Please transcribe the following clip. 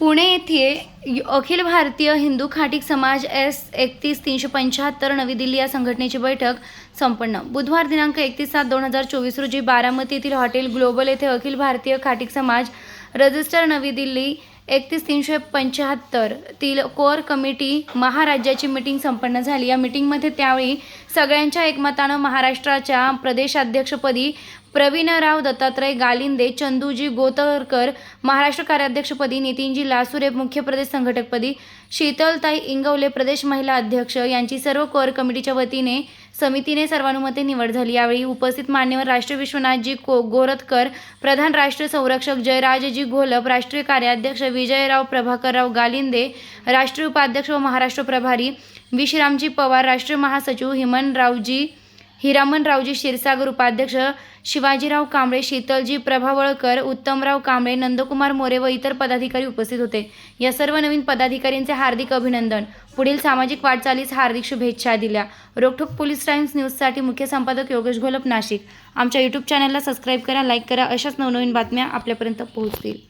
पुणे येथे अखिल भारतीय हिंदू खाटीक समाज एस एकतीस तीनशे पंच्याहत्तर नवी दिल्ली या संघटनेची बैठक संपन्न. बुधवार दिनांक एकतीस सात दोन हजार चोवीस रोजी बारामती येथील हॉटेल ग्लोबल येथे अखिल भारतीय खाटीक समाज रजिस्टर नवी दिल्ली एकतीस तीनशे पंच्याहत्तर तील कोअर कमिटी महाराज्याची मिटिंग संपन्न झाली. या मिटिंगमध्ये त्यावेळी सगळ्यांच्या एकमतानं महाराष्ट्राच्या प्रदेशाध्यक्षपदी प्रवीणराव दत्तात्रय गालिंदे चंदूजी गोतरकर महाराष्ट्र कार्याध्यक्षपदी नितीनजी लासुरे मुख्य प्रदेश संघटकपदी शीतलताई इंगवले प्रदेश महिला अध्यक्ष यांची सर्व कोअर कमिटीच्या वतीने समितीने सर्वानुमते निवड झाली. यावेळी उपस्थित मान्यवर राष्ट्रीय विश्वनाथजी को गोरतकर प्रधान राष्ट्रीय संरक्षक जयराजजी घोलप राष्ट्रीय कार्याध्यक्ष विजयराव प्रभाकरराव गालिंदे राष्ट्रीय उपाध्यक्ष व महाराष्ट्र प्रभारी विश्रामजी पवार राष्ट्रीय महासचिव हिमनरावजी हिरामनरावजी क्षीरसागर उपाध्यक्ष शिवाजीराव कांबळे शीतलजी प्रभावळकर उत्तमराव कांबळे नंदकुमार मोरे व इतर पदाधिकारी उपस्थित होते. या सर्व नवीन पदाधिकाऱ्यांचे हार्दिक अभिनंदन. पुढील सामाजिक वाटचालीस हार्दिक शुभेच्छा दिल्या. रोखोक पोलीस टाइम्स न्यूजसाठी मुख्य संपादक योगेश घोलप नाशिक. आमच्या यूट्यूब चॅनलला सबस्क्राईब करा लाईक करा. अशाच नवनवीन बातम्या आपल्यापर्यंत पोहोचतील.